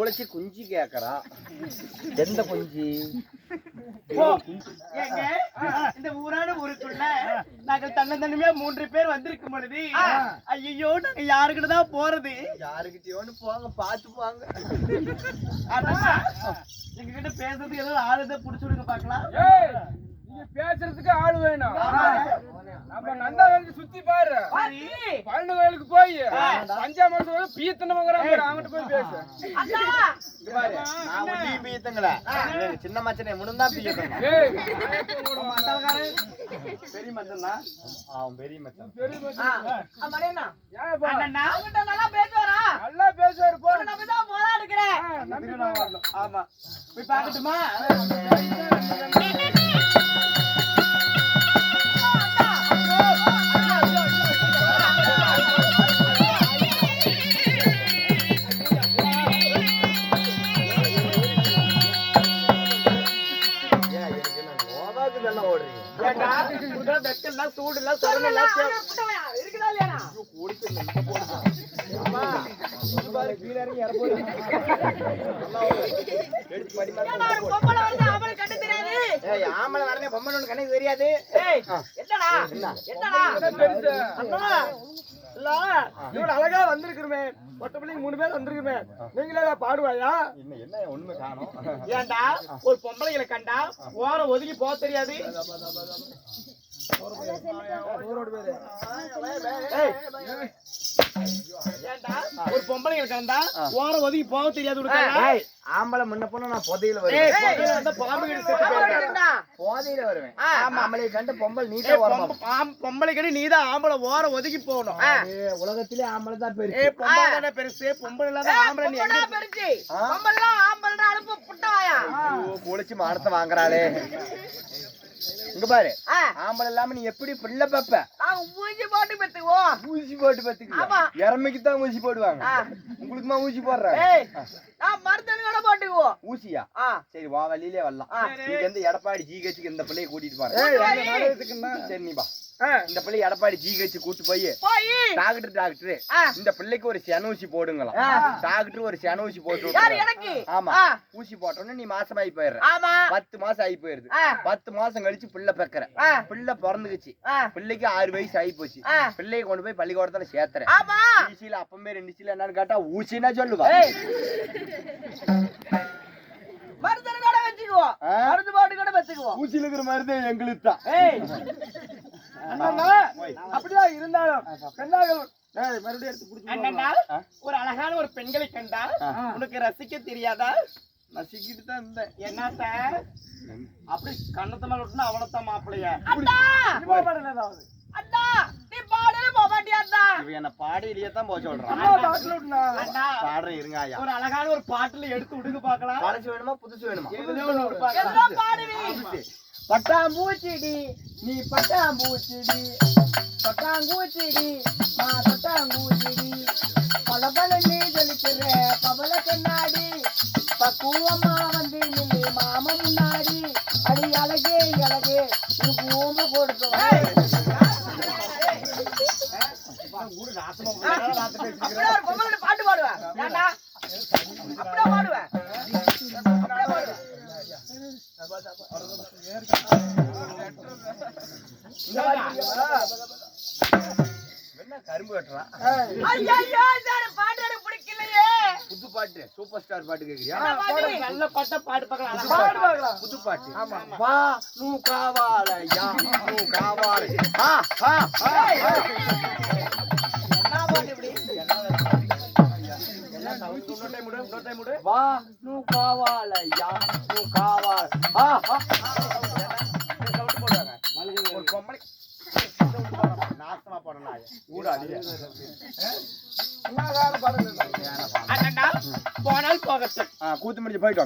வச்சு குஞ்சு கேக்குறா. எந்த குஞ்சு? இந்த ஊரான ஊருக்குள்ள நாங்கள் தன்னந்தனிமையா மூன்று பேர் வந்திருக்கும் பொழுது ஐயோ நாங்க யாருக்கிட்ட தான் போறது? யாருக்கிட்டயோன்னு போங்க பாத்து போங்க. ஆனா எங்க கிட்ட பேசுறதுக்கு ஏதாவது ஆளுதை புடிச்சு விடுங்க பாக்கலாம் நீங்க பேசுறதுக்கு ஆள் வேணும். நம்ம நந்தா வந்து சுத்தி பாரு. பழனி கோயிலுக்கு போய் பஞ்சாம வருஷம் பீத்தன வாங்குறாங்க அவங்கிட்ட போய் பேசு. இங்க பாரு. நான் ஒண்டி பீயத்துங்களா சின்ன மச்சனே முன்னும் தான் ஏய் பெரிய மச்சம் தான் அவன் பெரிய மச்சன். பெரிய மனுஷன். ஏன் பா? அண்ணா நல்லா பேசுவாரு? போ. நான் வரணும். ஆமா. போய் பாக்கட்டுமா வெக்கல்ல சூடுல சொரணல அம்மா, பாரு, கீழ இறங்கி போடு. கொண்டு. ஏய், ஆம்பளை வரனே பொம்பளை ஒண்ணு கணக்கு தெரியாது. ஏய் ஆ. என்னடா? என்ன? என்னடா? என்ன பெருசு? அண்ணா இல்ல இவ்வளவு அழகா வந்திருக்கிறமே. ஒட்ட பிள்ளைங்க மூணு பேர் வந்திருக்குமே நீங்களே ஏதாவது பாடுவாயா? என்ன காணோம்? ஏன்டா ஒரு பொம்பளைங்களை கண்டா ஓரம் ஒதுங்கி போக தெரியாது. ஒரு பொம்பளைங்களை கண்டா ஓரம் ஒதுங்கி போக தெரியாது ஆம்பளை முன்ன நான் புதையில வருவேன். பொம்பளை. போதையில வருவேன். ஆம்பளை கண்டு பொம்பளை நீட்டா ஆம், பொம்பளை கடி நீதான் ஆம்பளை ஓரம் ஒதுங்கி போகணும். உலகத்திலே ஆம்பளை தான் பெரிய பொம்பளை தானே பெருசு? பொம்பளை இல்லாத ஆம்பளை நீ குளிச்சு மானத்தை வாங்குறாளே. இங்க பாரு. ஆம்பளை இல்லாம நீ எப்படி பிள்ளை பப்ப? ஊசி போட்டு பத்துக்கு இறமைக்கு தான் ஊசி போடுவாங்க. உங்களுக்குமா ஊசி போடுறாங்க? ஏய் ஊசியா சரி வா வழியிலே வரலாம் நீங்க எந்த எடப்பாடி ஜிஹெச்சுக்கு இந்த பிள்ளைய கூட்டிட்டு நாடகத்துக்குன்னா? சரி நீ இந்த பிள்ளை எடப்பாடி ஜிஹெச் கூட்டு போய் டாக்டர் டாக்டர் இந்த பிள்ளைக்கு ஒரு செனூசி போடுங்களாம் டாக்டர் ஒரு செனூசி போட்டு விட்டுருவாரு. ஆமா ஊசி போட்டோன்னு நீ மாசமாயி போயிடுற பத்து மாசம் ஆகி போயிருது பத்து மாசம் கழிச்சு பிள்ளை பெக்கற பிள்ளை பிறந்துக்குச்சு பிள்ளைக்கு ஆறு வயசு ஆகி போச்சு பிள்ளைய கொண்டு போய் பள்ளிக்கூடத்துல சேர்த்துறேன் அப்பமே ரெண்டு சீல என்னன்னு கேட்டா ஊசின்னா சொல்லுவா ஆ? ஊசியில இருக்கிற மருந்து எங்களுக்கு தான். அண்ணா, அப்படிதான் இருந்தாலும் பெண்ணாக ஏய், மறுபடியும் எடுத்து குடிச்சு அண்ணா, ஒரு அழகான ஒரு பெண்களை கண்டா உனக்கு ரசிக்க தெரியாதா? நசிக்கிட்டு தான் இருந்தேன். என்னத்த அப்படி கண்ணத்த மேல விட்டுனா அவனத்தான் மாப்பிள்ளைய. இவன் என்ன பாடியிலேயே தான் போக சொல்றான் அண்ணா, பாடுறேன் இருங்க ஐயா. ஒரு அழகான ஒரு பாட்டுல எடுத்து விடுங்க பாக்கலாம் பழசு வேணுமா புதுசு வேணுமா? எதுலயோ ஒண்ணு விடு பார்க்கலாம். பட்டாம்பூச்சிடி நீ பட்டாம்பூச்சிடி. பட்டாங்கூச்சிடி நான் பட்டாங்கூச்சிடி பல பல நீ ஜொலிக்கிற பவள கண்ணாடி. பக்குவமா வந்து நில்லு மாம முன்னாடி. அடி அழகே அழகே கொடுக்கும். கரும்பு வெட்டுறான் புது பாட்டு சூப்பர் ஸ்டார் பாட்டு கேக்குறியா? நல்ல பாட்டா பாட்டு பார்க்கலாம். பாட்டு. புது பாட்டு. வா நூ காவாலயா? நூ காவால. ஆ ஆ ஆ வா நூ காவாலயா நூ காவால. ஆ ஆ ஒரு பொம்பளை. நாசமா போடலாம் ஊட அடிய அண்ணா, போனால் போகட்டும். கூத்து முடிஞ்சு போயிட்டு